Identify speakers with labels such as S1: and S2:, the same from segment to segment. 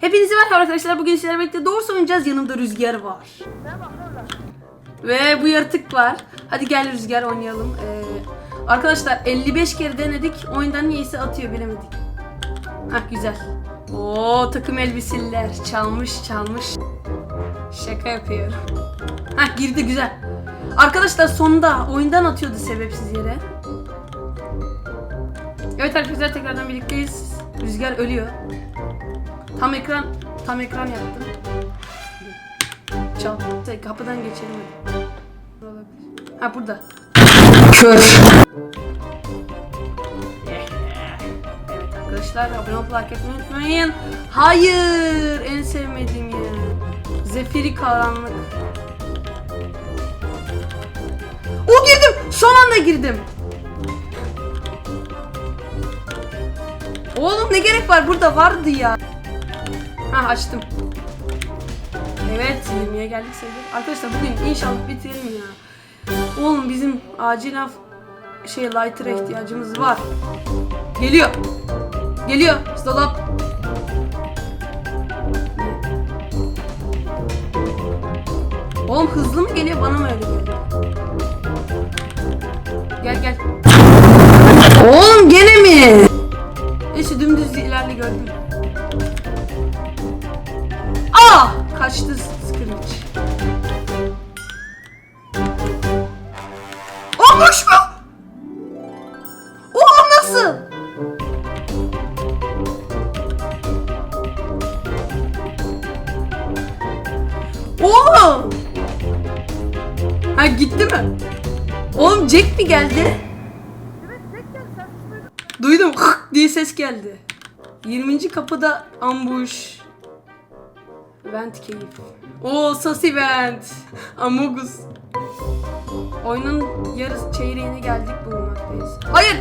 S1: Hepinize merhaba arkadaşlar. Bugün sizlerle birlikte doğrusu oynayacağız. Yanımda Rüzgar var. Ve bu yaratık var. Hadi gel Rüzgar oynayalım. Ee, arkadaşlar 55 kere denedik. Oyundan niyeyse atıyor bilemedik. Hah güzel. Oo takım elbiseliler. Çalmış çalmış. Şaka yapıyorum. Hah girdi güzel. Arkadaşlar sonunda oyundan atıyordu sebepsiz yere. Evet arkadaşlar tekrardan birlikteyiz. Rüzgar ölüyor. Tam ekran, tam ekran yaptım. Çal. Kapıdan geçelim. Ha burada. Kör. Evet arkadaşlar abone olup like etmeyi unutmayın. Hayır, en sevmediğim yer. Zefiri karanlık. O girdim. Son anda girdim. Oğlum ne gerek var? Burada vardı ya. Ha açtım. Evet 20'ye geldik sevgili. Arkadaşlar bugün inşallah bitirelim ya. Oğlum bizim acilen şey lighter'a ihtiyacımız var. Geliyor. Geliyor. Dolap. Oğlum hızlı mı geliyor bana mı öyle geliyor? Gel gel. Oğlum gene mi? Neyse dümdüz ilerle gördüm. Kaçtı Screech. Olmuş mu? Oğlum nasıl? Oğlum! Ha gitti mi? Oğlum Jack mi geldi? Duydum diye ses geldi. 20. kapıda ambush. Vent keyif. Oo Sasi Vent. Amogus. Oyunun yarısı çeyreğine geldik bulunmaktayız. Hayır.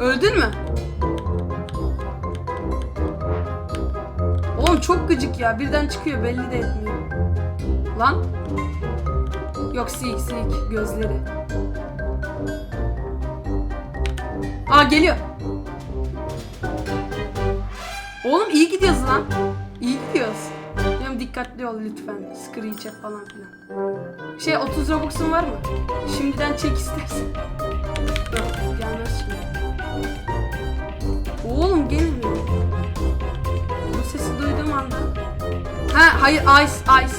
S1: Öldün mü? Oğlum çok gıcık ya. Birden çıkıyor belli de etmiyor. Lan. Yok sik sik gözleri. Aa geliyor. Oğlum iyi gidiyoruz lan. İyi gidiyoruz. Diyorum dikkatli ol lütfen. Screech'e falan filan. Şey 30 Robux'un var mı? Şimdiden çek istersen. Yok gelmez şimdi. Oğlum gelmiyor. Bu sesi duyduğum anda. Ha hayır ice ice.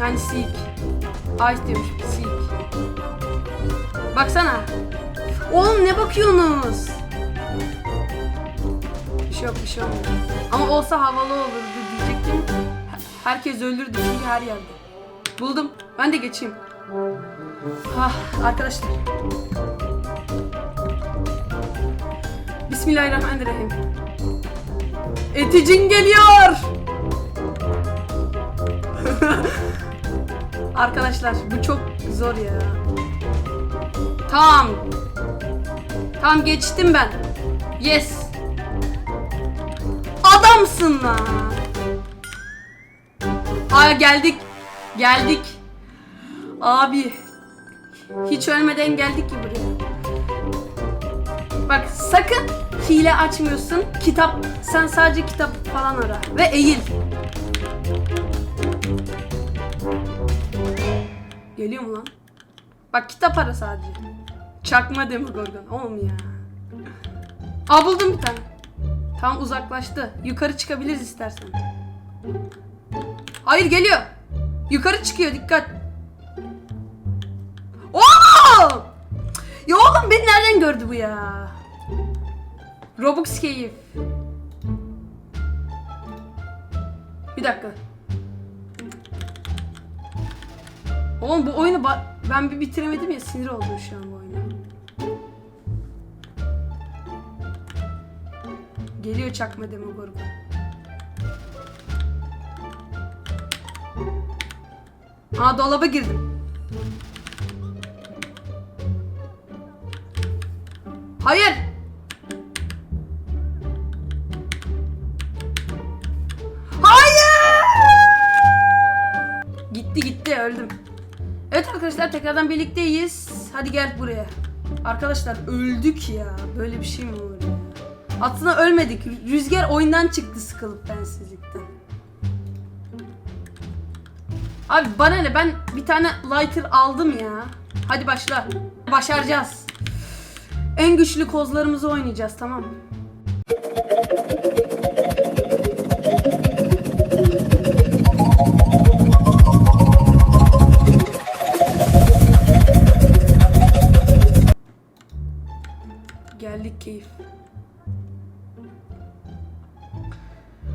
S1: Yani seek. Ice diyormuş seek. Baksana. Oğlum ne bakıyorsunuz? Şey yok bir şey olmuyor. Ama olsa havalı olurdu diyecektim. Her- Herkes öldürdü çünkü her yerde. Buldum. Ben de geçeyim. Ah arkadaşlar. Bismillahirrahmanirrahim. Eticin geliyor. Arkadaşlar bu çok zor ya. Tamam. Tamam geçtim ben. Yes. Adamsın lan. Aa geldik. Geldik. Abi. Hiç ölmeden geldik ki buraya. Bak sakın hile açmıyorsun. Kitap sen sadece kitap falan ara ve eğil. Geliyor mu lan? Bak kitap ara sadece. Çakma Demogorgon. Oğlum ya. Aa buldum bir tane. Tam uzaklaştı. Yukarı çıkabiliriz istersen. Hayır geliyor. Yukarı çıkıyor dikkat. Oo! Ya oğlum beni nereden gördü bu ya? Robux keyif. Bir dakika. Oğlum bu oyunu ben bir bitiremedim ya sinir oldum şu an bu oyuna. Geliyor çakma demogorgon. Aa dolaba girdim. Hayır. Hayır. Gitti gitti öldüm. Evet arkadaşlar tekrardan birlikteyiz. Hadi gel buraya. Arkadaşlar öldük ya. Böyle bir şey mi olur? Aslında ölmedik. Rüzgar oyundan çıktı sıkılıp bensizlikten. Abi bana ne ben bir tane lighter aldım ya. Hadi başla. Başaracağız. En güçlü kozlarımızı oynayacağız tamam mı?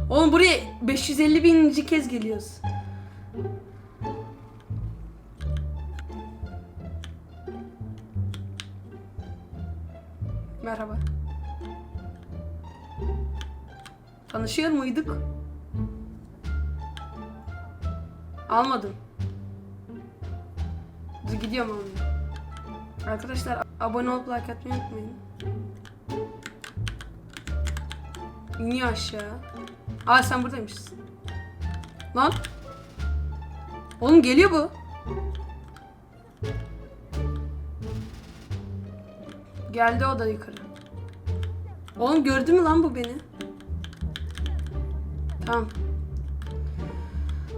S1: Oğlum buraya 550 bininci kez geliyoruz. Merhaba. Tanışıyor muyduk? Almadım. Dur gidiyorum almaya. Arkadaşlar abone olup like atmayı unutmayın. İniyor aşağı. Aa sen buradaymışsın. Lan. Oğlum geliyor bu. Geldi o da yukarı. Oğlum gördü mü lan bu beni? Tamam.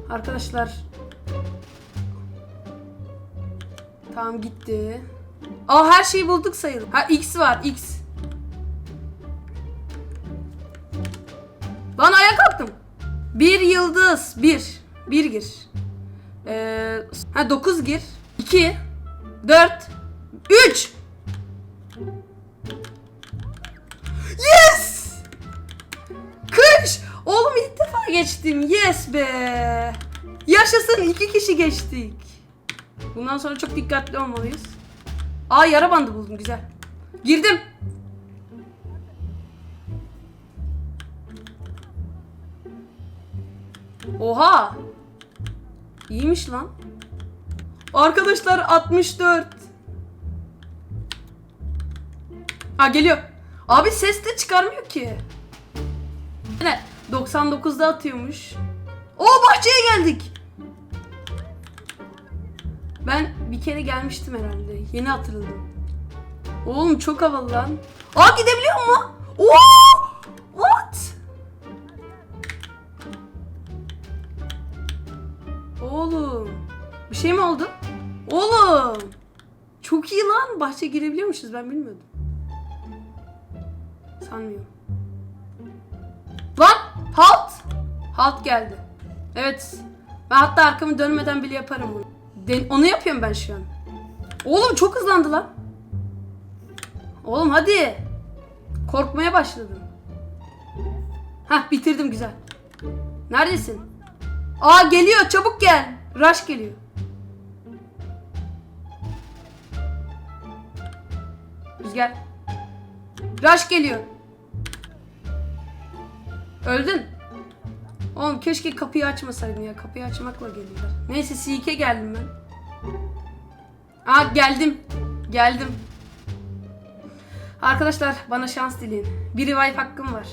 S1: Arkadaşlar. Tamam gitti. Aa her şeyi bulduk sayılır. Ha X var X. Lan ayağa kalktım. Bir yıldız. Bir. Bir gir. Ee, ha dokuz gir. İki. Dört. Üç. Yes! Kış! Oğlum ilk defa geçtim. Yes be! Yaşasın iki kişi geçtik. Bundan sonra çok dikkatli olmalıyız. Aa yara bandı buldum güzel. Girdim. Oha! İyiymiş lan. Arkadaşlar 64. Ha geliyor. Abi ses de çıkarmıyor ki. Ne? 99'da atıyormuş. O bahçeye geldik. Ben bir kere gelmiştim herhalde. Yeni hatırladım. Oğlum çok havalı lan. Aa gidebiliyor mu? Oo! Oğlum. Bir şey mi oldu? Oğlum. Çok iyi lan. Bahçeye girebiliyormuşuz ben bilmiyordum. Sanmıyorum. Lan! Halt! Halt geldi. Evet. Ben hatta arkamı dönmeden bile yaparım bunu. Den- onu yapıyorum ben şu an. Oğlum çok hızlandı lan. Oğlum hadi. Korkmaya başladım. Hah bitirdim güzel. Neredesin? Aa geliyor çabuk gel. Rush geliyor. Rüzgar. Rush geliyor. Öldün. Oğlum keşke kapıyı açmasaydın ya. Kapıyı açmakla geliyorlar. Neyse Seek'e geldim ben. Aa geldim. Geldim. Arkadaşlar bana şans dileyin. Bir revive hakkım var.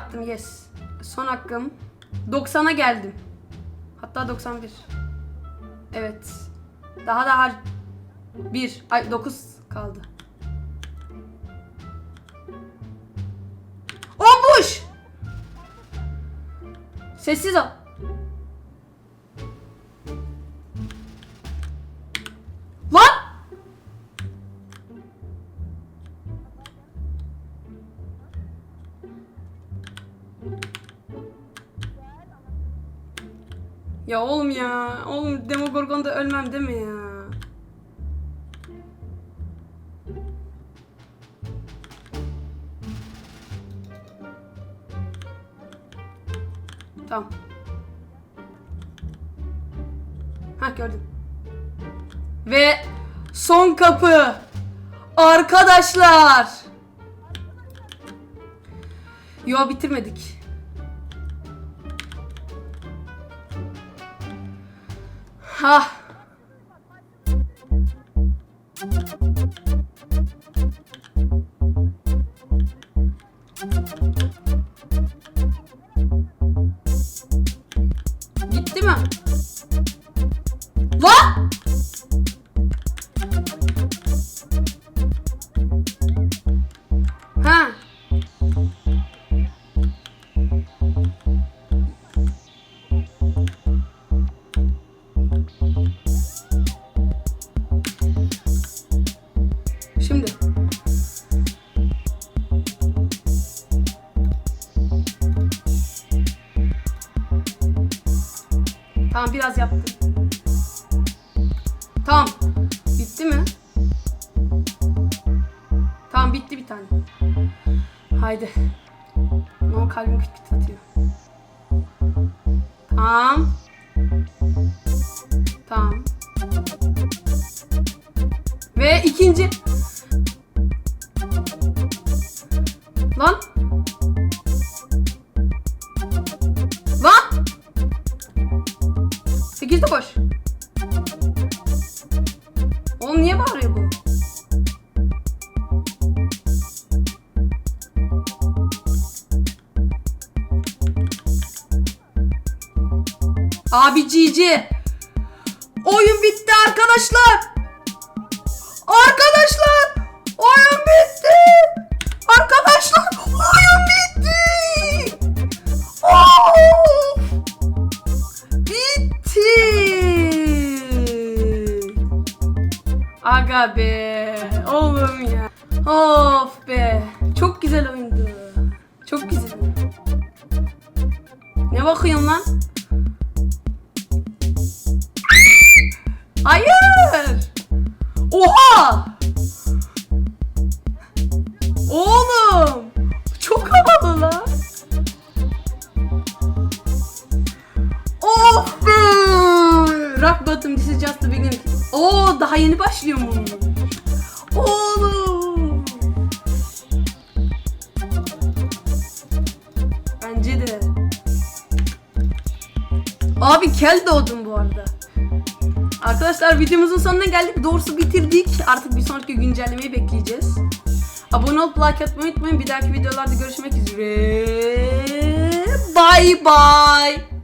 S1: Attım yes. Son hakkım. 90'a geldim. Hatta 91. Evet. Daha daha 1 ay 9 kaldı. Ombuş! Sessiz ol. Ya oğlum ya. Oğlum Demogorgon'da ölmem deme ya. Tamam. Ha gördüm. Ve son kapı. Arkadaşlar. Yo bitirmedik. Ha. Biraz yaptım. Tamam. Bitti mi? Tamam bitti bir tane. Haydi. Ama kalbim küt küt atıyor. Tamam. Tamam. Ve ikinci. Abi GG. Oyun bitti arkadaşlar. Arkadaşlar oyun bitti. Arkadaşlar oyun bitti. Of. Bitti. Aga be. Oğlum ya. Of be. Çok güzel oyundu. Çok güzel. Ne bakıyorsun lan? Hayır. Oha. Oğlum. Çok havalı lan. Of be. Rock bottom this is just the beginning. Oo daha yeni başlıyor mu? Oğlum. Bence de. Abi kel doğdum bu arada. Arkadaşlar videomuzun sonuna geldik. Doğrusu bitirdik. Artık bir sonraki güncellemeyi bekleyeceğiz. Abone olup like atmayı unutmayın. Bir dahaki videolarda görüşmek üzere. Bye bye.